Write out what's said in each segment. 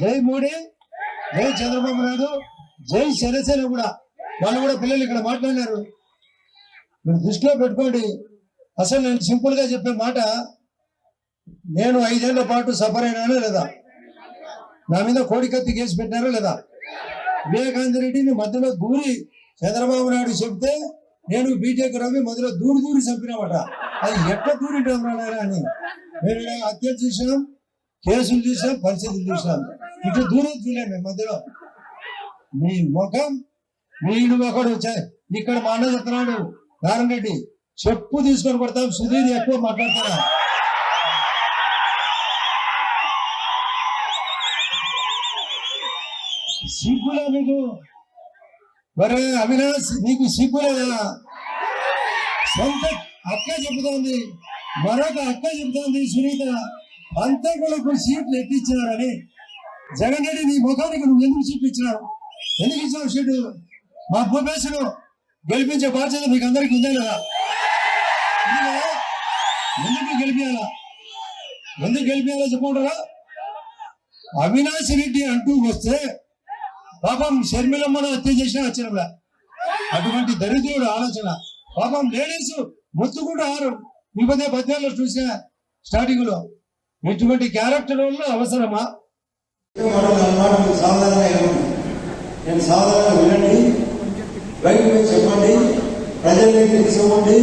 జై మోడీ జై చంద్రబాబు నాయుడు జై జనసేన కూడా. వాళ్ళు కూడా పిల్లలు ఇక్కడ మాట్లాడినారు. మీరు దృష్టిలో పెట్టుకోండి. అసలు నేను సింపుల్గా చెప్పే మాట నేను ఐదేళ్ళ పాటు సఫర్ అయినానా లేదా? నా మీద కోడికత్తి కేసు పెట్టారా లేదా? వివేకానంద రెడ్డిని మధ్యలో దూరి చంద్రబాబు నాయుడు చెప్తే నేను బీటెక్ రవి మధ్యలో దూరి దూరి చంపినామట. అది ఎట్లా దూరి నాయనా అని. నేను హత్యలు చూసినాం కేసులు చూసాం పరిస్థితులు చూసాను ఇటు దూరం చూడలేము మేము మధ్యలో. మీ ముఖం వీడు ఒకడు చ- ఇక్కడ మా అన్న చెప్తున్నాడు నారాయణ రెడ్డి చెప్పు తీసుకొని కొడతాం సుధీర్ ఎక్కువ మాట్లాడతారా సిగ్గులా మీకు? మరే అవినాష్ నీకు సిగ్గులేదా సొంత అక్క చెబుతోంది మరొక అక్క చెబుతోంది సునీత. అంతకులకు సీట్లు ఎట్టించినారని జగన్ రెడ్డి నీ ముఖానికి నువ్వు ఎందుకు చూపించినావు? ఎందుకు ఇచ్చావు సీటు మా భూపేశను గెలిపించే బాధ్యత మీకు అందరికి ఉందే కదా? ఎందుకు? గెలిపించాలా ఎందుకు గెలిపించాలో చెప్పుకుంటారా? అవినాష్ రెడ్డి అంటూ వస్తే పాపం షర్మిలమ్మను హత్య చేసిన వచ్చిన అటువంటి దరిద్రుడు ఆలోచన. పాపం లేడీస్ మొత్తుకుంటూ ఆరు. ఈ మధ్య పద్యాల్లో చూసిన స్టార్టింగ్లో. ఇటువంటి క్యారెక్టర్ వల్ల అవసరమా? మనం అన్నమాట మీరు సాధారణంగా ఇవ్వండి నేను సాధారణంగా వినండి. బయట చెప్పండి. ప్రజల్లోకి తీసుకోండి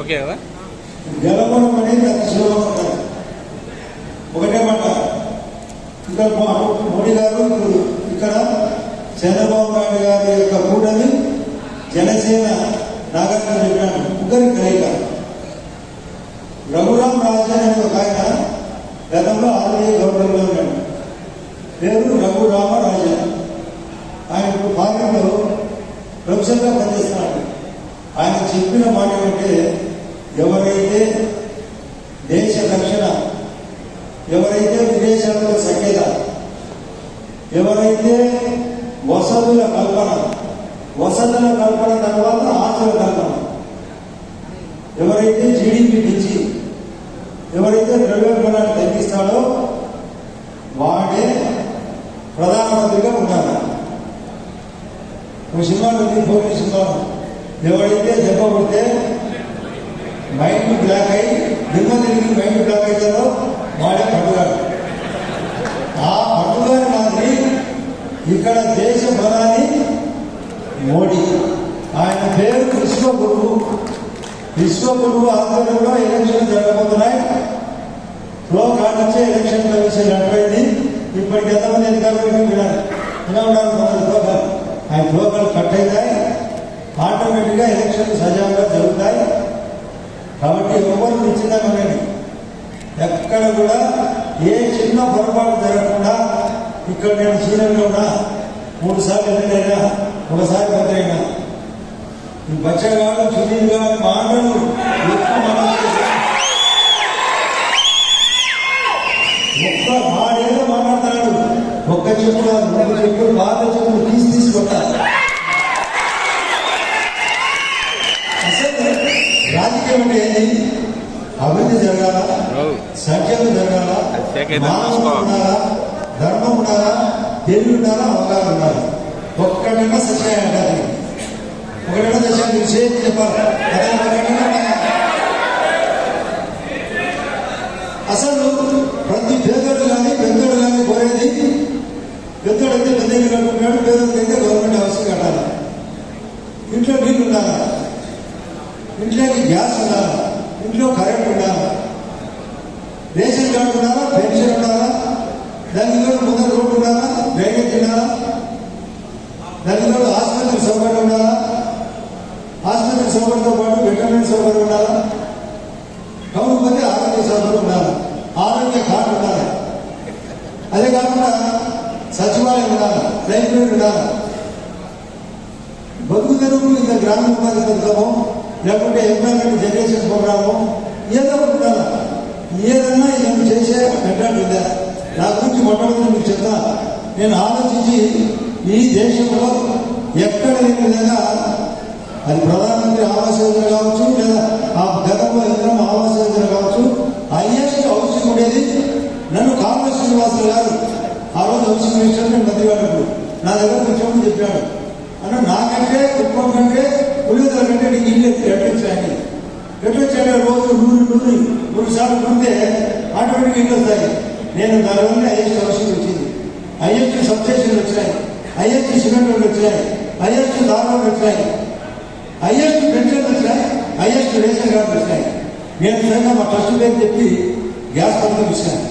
ఓకే కదా? గెలవడం అనేది అంత సులభం కాదు. ఒకటే మాట. ఇక్కడ మోడీ గారు ఇక్కడ చంద్రబాబు నాయుడు గారి యొక్క కూటమి జనసేన నాగార్జున చెప్పినాడు ముగ్గురి కలయిక. రఘురామ్ రాజన్ అనే ఒక ఆయన గతంలో ఆర్బీఐ గవర్నర్గా ఉన్నాడు. పేరు రఘు రాజన్ ఆయన ఇప్పుడు పార్లమెంట్లో ప్రొఫెసర్గా పనిచేస్తున్నాడు ఆయన చెప్పిన మాట ఏమంటే ఎవరైతే దేశ రక్షణ ఎవరైతే విదేశాలతో సఖ్యత ఎవరైతే వసతుల కల్పన వసతుల కల్పన తర్వాత ఆస్తుల కల్పన ఎవరైతే జీడిపి పెంచి ఎవరైతే ద్రవ్యోల్బణాన్ని తగ్గిస్తాడో ప్రధానమంత్రిగా ఉండాలి. ఒక సినిమాలో ఉంది భోగి సినిమా. ఎవరైతే దెబ్బ కొడితే మైండ్ బ్లాక్ అయి దిమ్మ తిరిగి మైండ్ బ్లాక్ అవుతారో వాడే పండుగాడు ఆ పండుగని మాదిరి ఇక్కడ దేశ ప్రధాని మోడీ. ఆయన పేరు విశ్వగురువు విశ్వగురువు ఆధ్వర్యంలో ఎలక్షన్ జరగబోతున్నాయి. ఫ్లో కాడొచ్చే ఎలక్షన్ కమిషన్ నడిపోయింది ఇప్పటికి ఎంతమంది అధికారులు వినాలి ఎలా ఉన్నారు? కొందరు ఫ్లో కాల్ ఆయన ఫ్లో కట్ అవుతాయి. ఆటోమేటిక్గా ఎలక్షన్లు సజావుగా జరుగుతాయి. కాబట్టి ఎవరు నిశ్చితంగానండి ఎక్కడ కూడా ఏ చిన్న పొరపాటు జరగకుండా ఇక్కడ నేను సీనియర్గా ఉన్నా మూడు సార్లు ఎన్నికైనా ఒకసారి మంత్రి అయినా. ఈ బచ్చగాడు సునీల్ గారి మాటలు ఎక్కువ ఒక్క చెప్పు కాదు రెండు చెప్పులు బాధ చెప్పులు తీసి తీసి కొట్టాలి. అసలు రాజకీయం అంటే ఏంటి అభివృద్ధి జరగాల? సత్యం జరగాల. ఉండాలా? ధర్మం ఉండాలా? తెలివి ఉండాలా? అవగాహన ఉండాలి? ఒక్కడైనా సత్యం అంటారు. ఒకటైనా సత్యం తెలిసే చెప్పాలి? ఇంట్లోకి గ్యాస్ ఉండాలా? ఇంట్లో కరెంట్ ఉండాలా? రేషన్ కార్డు ఉండాలా? పెన్షన్ ఉండాలా? దానికి తోడు ముందర రోడ్డు ఉండాలా? డ్రైనేజ్ ఉండాలా? దానికి తోడు ఆసుపత్రి సౌకర్యం ఉండాలా? ఆసుపత్రి సౌకర్యంతో పాటు వెటర్నరీ సౌకర్యం ఉండాలా? కౌలు మంది ఆరోగ్య సౌకర్యం ఉండాలి? ఆరోగ్య కార్డు ఉండాలి? అదే కాకుండా సచివాలయం ఉండాలి? లైబ్రరీ ఉండాలి? బతుకు తెరువు ఇంత గ్రామీణ ఉపాధి పథకము లేకుంటే ఎంప్లాయ్మెంట్ జనరేషన్ ప్రోగ్రాము? ఏదో ఒకటి ఉండాలి ఏదన్నా నేను చేసే పెట్టాడు నా గురించి మొట్టమొదటి మీకు చెప్తా. నేను ఆలోచించి ఈ దేశంలో ఎక్కడ లేని విధంగా అది ప్రధానమంత్రి ఆవాస్ యోజన కావచ్చు లేదా ఆ గతంలో ఇంద్రం ఆవాస్ యోజన కావచ్చు హైయెస్ట్ హౌసింగ్ ఉండేది నన్ను కాంగ్రెస్ శ్రీనివాసులు గారు. ఆ రోజు హౌసింగ్ మినిస్టర్ నేను మంత్రి నా దగ్గర వచ్చామని చెప్పాడు. అంటే నాకంటే కుటుంబం కంటే పులివెందుల కంటే నీకు ఇల్లు ఎట్లా వచ్చాయని ఎట్లా రోజు నూరు నూరు నూరు సార్లు పొందే ఆటోమేటిక్ ఇల్లు వస్తాయి. నేను దానివల్ల ఐఎస్టీ అవసరం వచ్చింది. ఐఎస్టీ సబ్స్టేషన్లు వచ్చాయి ఐఎస్టీ సిమెంట్ రోడ్లు వచ్చాయి ఐఎస్టీ దారులు వచ్చాయి ఐఎస్టీ పెన్షన్లు వచ్చాయి ఐఎస్టీ రేషన్ కార్డులు వచ్చాయి నేను స్వయంగా మా ట్రస్ట్ పేరు చెప్పి గ్యాస్ పంపులు ఇచ్చాను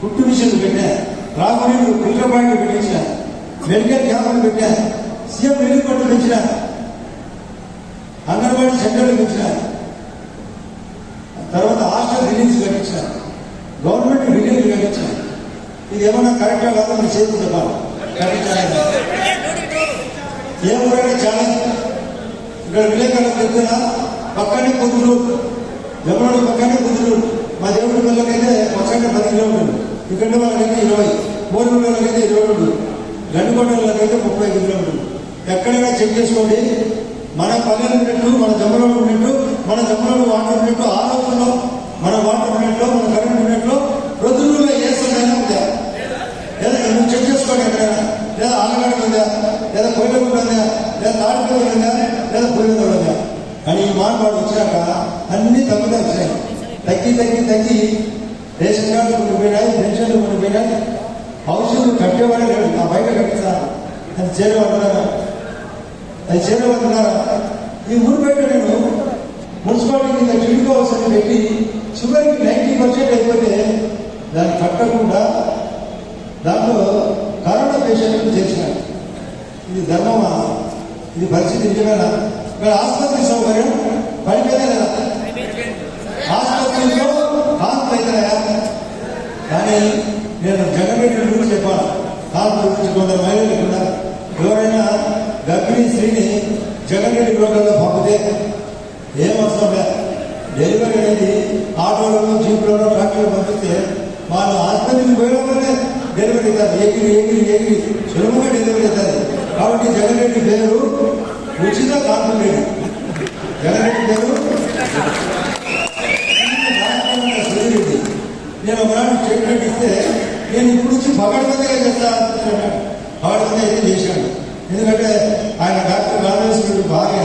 కుట్టు మిషన్లు పెట్టాను. రాబోయే ఫిల్టర్ పాయింట్లు పెట్టించాను. మెడికల్ క్యాంపులు పెట్టాను. సీఎం రిలీఫ్ పట్టు పెంచిన అంగన్వాడీ సెంటర్లు పెంచిన తర్వాత హాస్టల్ రిలీజ్ కట్టించాను గవర్నమెంట్ రిలీజ్ కట్టించాను ఇది ఏమన్నా కరెక్టా కాదు మీరు చేతులు ఏ ఊరైనా చాలా ఇక్కడ విలేకరులు చెప్తున్నా పక్కనే కుదురు జమనాడు పక్కనే కుదురు మా దేవుడి పిల్లలకైతే పక్కనే పది కిలోమీటర్లు ఇక్కడ వాళ్ళకైతే ఇరవై మూడు వాళ్ళకైతే ఇరవై రెండు గండుకొండ వాళ్ళకైతే ముప్పై ఐదు కిలోమీటర్లు ఎక్కడైనా చెక్ చేసుకోండి. మన పల్లెలు ఉన్నట్టు మన జమ్మలోడు ఉన్నట్టు మన జమ్మలోడు వాటర్ ఉన్నట్టు ఆ రోజుల్లో మన వాటర్ ఉన్నట్లు మన కరెంట్ ఉన్నట్లు ప్రొద్దులో ఏ సమయంలో ఉందా? లేదా నువ్వు చెక్ చేసుకోండి ఎక్కడైనా. లేదా ఆలగడ్డ ఉందా? లేదా కోయిలగుండ ఉందా? లేదా తాడిపల్లి ఉందా? లేదా కోయిలగూడ ఉందా? కానీ ఈ మార్పాడు వచ్చాక అన్ని తగ్గుతా వచ్చాయి తగ్గి తగ్గి తగ్గి రేషన్ కార్డు కొన్ని పోయినాయి పెన్షన్లు కొన్ని పోయినాయి హౌసింగ్ కట్టేవాడే లేడు నా బయట కట్టిస్తాను అది చేరేవాడున్నారా అది చేరేవాడున్నారా ఈ ఊరు బయట నేను మున్సిపాలిటీ కింద టిడ్కో హౌస్ అని పెట్టి చివరికి నైంటీ పర్సెంట్ అయిపోతే దాన్ని కట్టకుండా దాంట్లో కరోనా పేషెంట్లు చేర్చినాడు ఇది ధర్మమా? ఇది పరిస్థితి నిజమేనా? ఇక్కడ ఆసుపత్రి సౌకర్యం పడిపోయినా లేదా? ఆసుపత్రిలో కాన్పు అవుతాయా కానీ నేను జగన్ రెడ్డి గురించి చెప్పాను. కాన్పు గురించి కొందరు మహిళలు ఉన్నారు గర్భిణీ స్త్రీని జగన్ రెడ్డి రోడ్లలో పంపితే ఏం అవసరం లేదు డెలివరీ అనేది ఆటోలలో జీపులలో ట్రాక్టర్లు పంపిస్తే వాళ్ళు ఆసుపత్రికి పోయినప్పుడే డెలివరీ అవుతారు. ఏగిరి ఏగిరి ఏగిరి సులభంగా డెలివరీ అవుతారు. కాబట్టి జగన్ రెడ్డి పేరు ఉచిత కాన్పు రెడ్డి జగన్ రెడ్డి పేరు సుధీరెడ్డి నేను ఒకనాడు స్టేట్మెంట్ ఇస్తే నేను ఇప్పుడు నుంచి భగవంతుగా చేస్తా భగవంతుగా అయితే చేశాను. ఎందుకంటే ఆయన డాక్టర్ రామేశ్వరుడు భార్య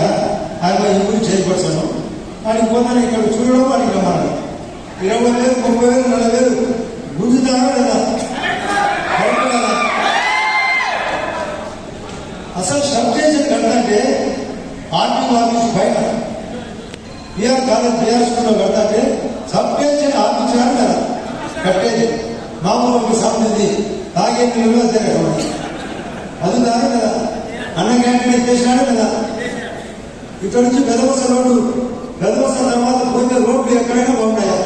ఆయన ఈ ఊరు వాడికి ఆయనకి పోతాను ఇక్కడ చూడడం వాడికి రమ్మన్నాడు. ఇరవై వేలు ముప్పై వేలు నలభై వేలు గుంజుతారా లేదా? అసలు కదా? అసలు సబ్స్టేషన్ కడతంటే ఆర్టీఓ ఆఫీస్ పైన. బీఆర్ కాలేజ్ బీఆర్ స్కూల్లో కడతాంటే సబ్స్టేషన్ ఆపించారు కదా. కట్టేది. మామూలు ఒక సాగుతుంది తాగే నీళ్ళు అంతే అది దాని కదా అన్న క్యాంటీన్ చేసినాడు కదా? ఇక్కడ నుంచి పెదవస రోడ్డు పెదవస తర్వాత పోతే రోడ్లు ఎక్కడైనా బాగున్నాయా?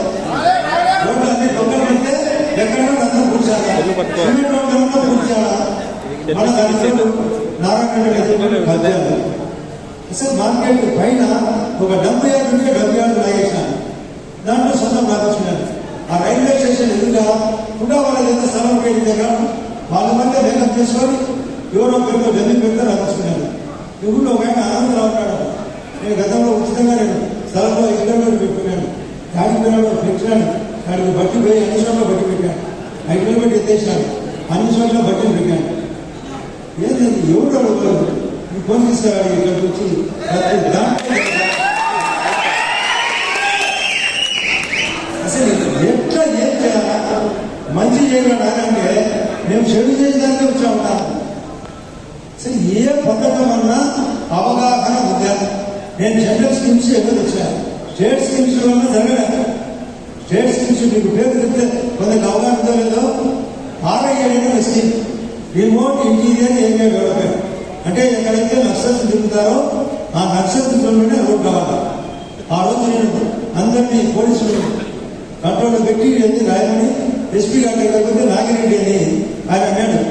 రోడ్లు అన్ని పక్కన పెడితే ఎక్కడైనా అందరూ కూర్చాలా సిమెంట్ రోడ్లు ఏమన్నా కూర్చాలా మన దళితులు నారాయణ అసలు మార్కెట్ పైన ఒక డెబ్బై యార్డు ఉంటే డెబ్బై యార్డు లాగేసినాను దాంట్లో సొంతం రాకొచ్చినాను ఆ రైల్వే స్టేషన్ ఎదురుగా కూడా వాళ్ళ ఎంత స్థలం పేరు దగ్గర వాళ్ళ మధ్య వేగం చేసుకొని ఎవరో పెడతారు ఎందుకు పెడతారు అనుకున్నాను ఈ ఊళ్ళో ఒక ఆయన ఆనందరావు ఉంటాడు నేను గతంలో ఉచితంగా నేను స్థలంలో ఇళ్ళలో పెట్టుకున్నాను కాడికి పిల్లలు పెట్టినాను కాడికి బట్టి పోయి అన్ని చోట్ల బట్టి పెట్టాను. ఐదు కిలోమీటర్ ఎత్తేసాను. అన్ని చోట్ల బట్టి పెట్టాను. ఏది ఎవరు అడుగుతారు? ఈ ఫోన్ తీసుకురాడు ఇక్కడికి వచ్చి. ప్రతి దాంట్లో అసలు ఎట్లా ఏం చేయాలా? మంచి చేయాలా అంటే మేము చెడు చేయడానికి వచ్చా ఉంటాం పథకం అన్నా అవగాహన ఉద్యమం నేను జనరల్ స్కీమ్స్ ఎవరు వచ్చాను స్టేట్ స్కీమ్స్ వల్ల జరగలేదు. స్టేట్ స్కీమ్స్ మీకు పేరు చెప్తే కొందరికి అవగాహన ఉందో లేదో RIA scheme. Remote interior area development. అంటే ఎక్కడైతే నక్సల్స్ తిరుగుతారో ఆ నక్సల్ తిరుగుతుంటే రోడ్ కావాలి. ఆ రోజు నేను అందరినీ పోలీసులు కంట్రోల్లో పెట్టి ఇవన్నీ రాయమని ఎస్పీ గారి దగ్గర నాగిరెడ్డి అని ఆయన అన్నాడు.